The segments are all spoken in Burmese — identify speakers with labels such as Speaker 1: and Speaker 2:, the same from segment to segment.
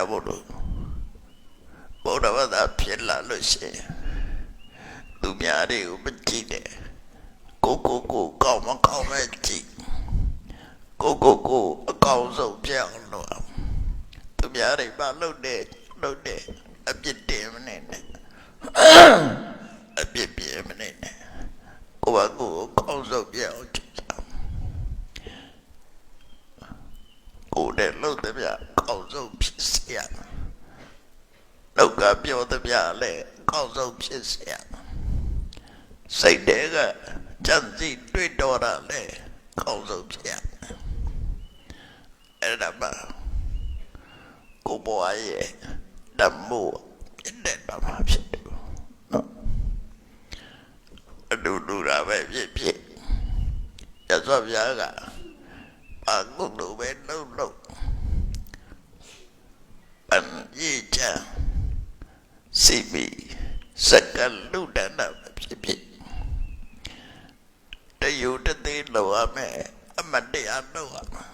Speaker 1: ကြောင့်မို့လို့ဘုရားဘာသာဖြစ်လာလို့ရှိရင်သူများတွေကိုမကြည့်နဲ့ကိုကိုကိုကောင်းမကောင်းမဲ့ကြည့်ကိုကိုကိုအကောင်းဆုံးပြောင်းလို့အောင်သူများတွေပါလို့တဲ့လို့တဲ့အပြစ်တင်မနေနဲ့အပြစ်ပြင်းမနေနဲ့ကိုကကိုအကောင်းဆုံးပြောင်းကြည့်ကြကိုတဲ့လို့တဲ့ပြအကောင်းဆုံးဖြစ်စေရမယ် လောက်ကပြောတဲ့ပြလဲအကောင်းဆုံးဖြစ်စေရမယ်စိတ်တွေကကြံစီတွေ့တော်တာလဲအကောင်းဆုံးဖြစ်ရမယ်အဲ့ဒါပါကိုဘွားရဲ့ဓမ္မို့ဖြစ်တဲ့ဓမ္မဖြစ်တယ်နော်အတူတူတာပဲဖြစ်ဖြစ်ရသော်ဗျာကအာကုလိုပဲလုံးလုံးပန်ကြီးချာ စီမီစကလူဒနာဖြစ်ဖြစ်တယူတသေးလောရမယ်အမတ်တရားလို့ရမယ်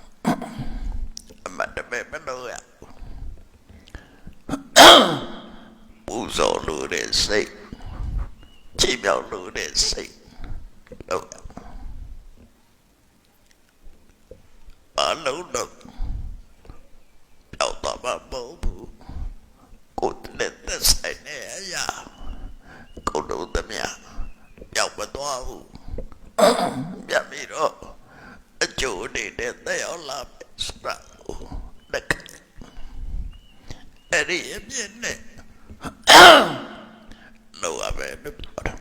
Speaker 1: အမတ်တပဲမလို့ရပူဇော်လို့တဲ့စိတ်ချိမြောက်လို့တဲ့စိတ်လို့ရအလုံးတော့ပြောက်တော့မပေါ့ဘူးကိုယ် နဲ့သက်ဆိုင်နေအရာကိုယ်တို့သမ ्या ပြောက်မသွားဘူးပြပြီးတော့အကျိုးတွေနဲ့တဲ့ရောက်လာမယ်ဆိုတာကိုလက်ခံအဲ့ဒီအပြည့်နဲ့လောရပဲလို့ပြောတာ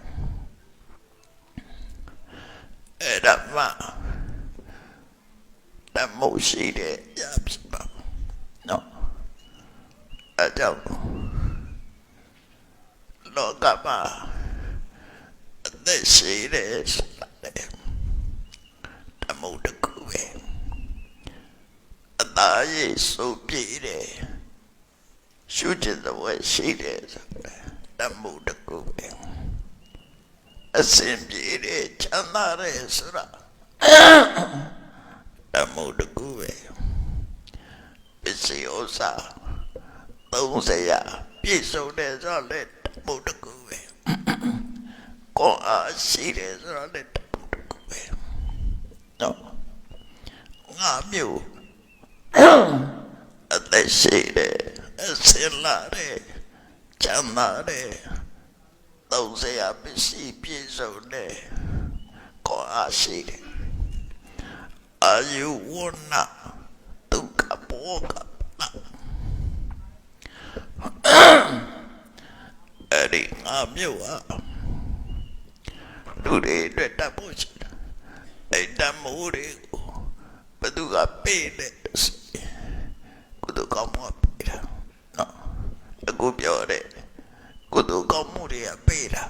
Speaker 1: အဲ့ဒါမှတမို့ရှိတဲ့ရဖြစ်ပါနော်အဲ့ကြောင့် လောကမှာအသက်ရှိတဲ့ဆိုတာလေတမို့တကူပဲအသားရည်စိုးပြေးတယ်ရှုတဲ့သဘောရှိတယ်ဆိုပဲတမို့တကူပဲအစင်ပြေးတယ်ချမ်းသာတယ်ဆိုတာတမို့တကူပဲပစ္စည်းဥစ္စာသုံးစရာပြည့်စုံတယ်ဆိုတော့ လေတမို့တကူပဲကိုယ်အားရှိတယ်ဆိုတော့လေတမို့တကူပဲနော်ငါမျိုးအသက်ရှိတယ်အစင်လာတယ်ချမ်းသာတယ်သုံးစရာပစ္စည်းပြည့်စုံတယ်ကိုယ်အားရှိတယ်အာယုဝနာဒုက္ခဘောကနာအဲ့ဒီ ငါမျိုးဟာလူတွေအတွက်တတ်ဖို့ရှိတာအဲ့တတ်မှုတွေကိုဘယ်သူကပေးလဲကုသကောင်းမှုပေးတာနော်အခုပြောတဲ့ကုသကောင်းမှုတွေကပေးတာ